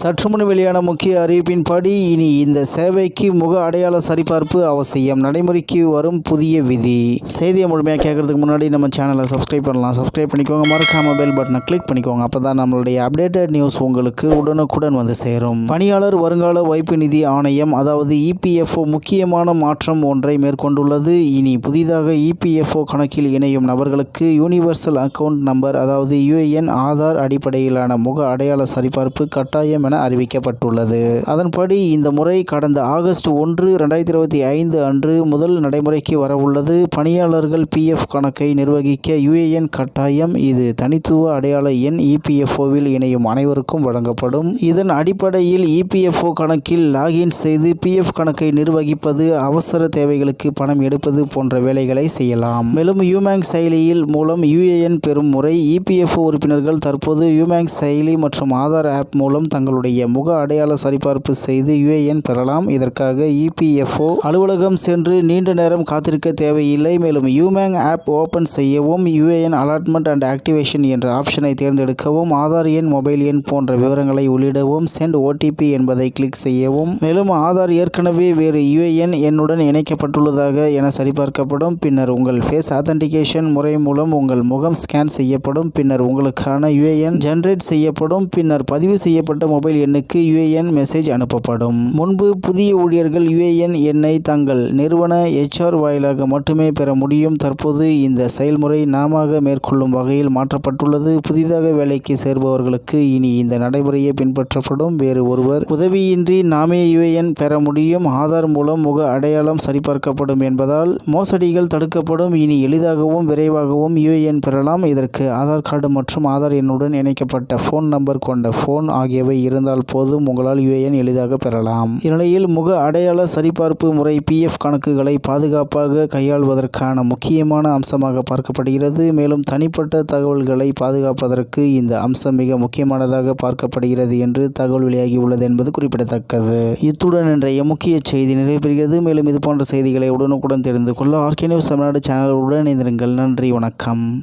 சற்று முன் வெளியான முக்கிய அறிவிப்பின்படி இனி இந்த சேவைக்கு முக அடையாள சரிபார்ப்பு அவசியம். நடைமுறைக்கு வரும் புதிய விதி. செய்தியை முழுமையாக கேட்கறதுக்கு முன்னாடி நம்ம சேனலை சப்ஸ்கிரைப் பண்ணலாம். சப்ஸ்கிரைப் பண்ணிக்கோங்க. மறக்காம பெல் பட்டனை கிளிக் பண்ணிக்கோங்க. அப்போ தான் நம்மளுடைய அப்டேட்டட் நியூஸ் உங்களுக்கு உடனுக்குடன் வந்து சேரும். பணியாளர் வருங்கால வைப்பு நிதி ஆணையம் அதாவது இபிஎஃப்ஓ முக்கியமான மாற்றம் ஒன்றை மேற்கொண்டுள்ளது. இனி புதிதாக இபிஎஃப்ஓ கணக்கில் இணையும் நபர்களுக்கு யூனிவர்சல் அக்கவுண்ட் நம்பர் அதாவது யுஏஎன் ஆதார் அடிப்படையிலான முக அடையாள சரிபார்ப்பு கட்டாயம் என அறிவிக்கப்பட்டுள்ளது. அதன்படி இந்த முறை கடந்த ஆகஸ்ட் ஒன்று ரெண்டாயிரத்தி இருபத்தி ஐந்து அன்று முதல் நடைமுறைக்கு வரவுள்ளது. பணியாளர்கள் பிஎஃப் கணக்கை நிர்வகிக்க யுஏஎன் கட்டாயம். இது தனித்துவ அடையாள எண் இபிஎஃப்ஓவில் இணையும் அனைவருக்கும் வழங்கப்படும். இதன் அடிப்படையில் இபிஎஃப்ஓ கணக்கில் லாகின் செய்து பிஎஃப் கணக்கை நிர்வகிப்பது அவசர தேவைகளுக்கு பணம் எடுப்பது போன்ற வேலைகளை செய்யலாம். மேலும் யூமேங் செயலியில் மூலம் யுஏஎன் பெறும் முறை இபிஎஃப்ஓ உறுப்பினர்கள் தற்போது யூமேங் செயலி மற்றும் ஆதார் ஆப் மூலம் தங்களுடைய முக அடையாள சரிபார்ப்பு செய்து யுஏஎன் பெறலாம். இதற்காக இபிஎஃப்ஓ அலுவலகம் சென்று நீண்ட நேரம் காத்திருக்க தேவையில்லை. மேலும் யூமேங் ஆப் ஓபன் செய்யவும் யுஏஎன் அலாட்மெண்ட் அண்ட் ஆக்டிவேஷன் என்ற ஆப்ஷனை தேர்ந்தெடுக்கவும் ஆதார் எண் மொபைல் எண் போன்ற விவரங்களை உள்ளிடவும் சென்ட் ஓடிபி என்பதை கிளிக் செய்யவும். மேலும் ஆதார் ஏற்கனவே வேறு யுஏஎன் எண்ணுடன் இணைக்கப்பட்டுள்ளதாக என சரிபார்க்கப்படும். பின்னர் உங்கள் ஃபேஸ் ஆத்தன்டிகேஷன் முறை மூலம் உங்கள் முகம் ஸ்கேன் செய்யப்படும். பின்னர் உங்களுக்கான யுஏஎன் ஜென்ரேட் செய்யப்படும். பின்னர் பதிவு செய்யப்பட்ட மொபைல் எண்ணுக்கு யுஏஎன் மெசேஜ் அனுப்பப்படும். முன்பு புதிய ஊழியர்கள் யுஏஎன் எண்ணை தங்கள் நிறுவன எச்ஆர் வாயிலாக மட்டுமே பெற முடியும். தற்போது இந்த செயல்முறை நாமாக மேற்கொள்ளும் வகையில் மாற்றப்பட்டுள்ளது. புதிதாக வேலைக்கு சேர்பவர்களுக்கு இனி இந்த நடைமுறையை பின்பற்றப்படும். வேறு ஒருவர் உதவியின்றி நாமே யுஏஎன் பெற முடியும். ஆதார் மூலம் முக அடையாளம் சரிபார்க்கப்படும் என்பதால் மோசடிகள் தடுக்கப்படும். இனி எளிதாகவும் விரைவாகவும் யுஏஎன் பெறலாம். இதற்கு ஆதார் கார்டு மற்றும் ஆதார் எண்ணுடன் இணைக்கப்பட்ட ஃபோன் நம்பர் கொண்ட ஃபோன் ஆகியவை இருந்தால் போதும் உங்களால் யுஏஎன் எளிதாக பெறலாம். இந்நிலையில் முக அடையாள சரிபார்ப்பு முறை பிஎஃப் கணக்குகளை பாதுகாப்பாக கையாள்வதற்கான முக்கியமான அம்சமாக பார்க்கப்படுகிறது. மேலும் தனிப்பட்ட தகவல்களை பாதுகாப்பதற்கு இந்த அம்சம் மிக முக்கியமானதாக பார்க்கப்படுகிறது என்று தகவல் வெளியாகியுள்ளது என்பது குறிப்பிடத்தக்கது. இத்துடன் இன்றைய முக்கிய செய்தி நிறைவேறுகிறது மேலும் இது போன்ற செய்திகளை உடனுக்குடன் தெரிந்து கொள்ள ஆர்கே நியூஸ் தமிழ்நாடு சேனலுடன் இணைந்திருங்கள். நன்றி வணக்கம்.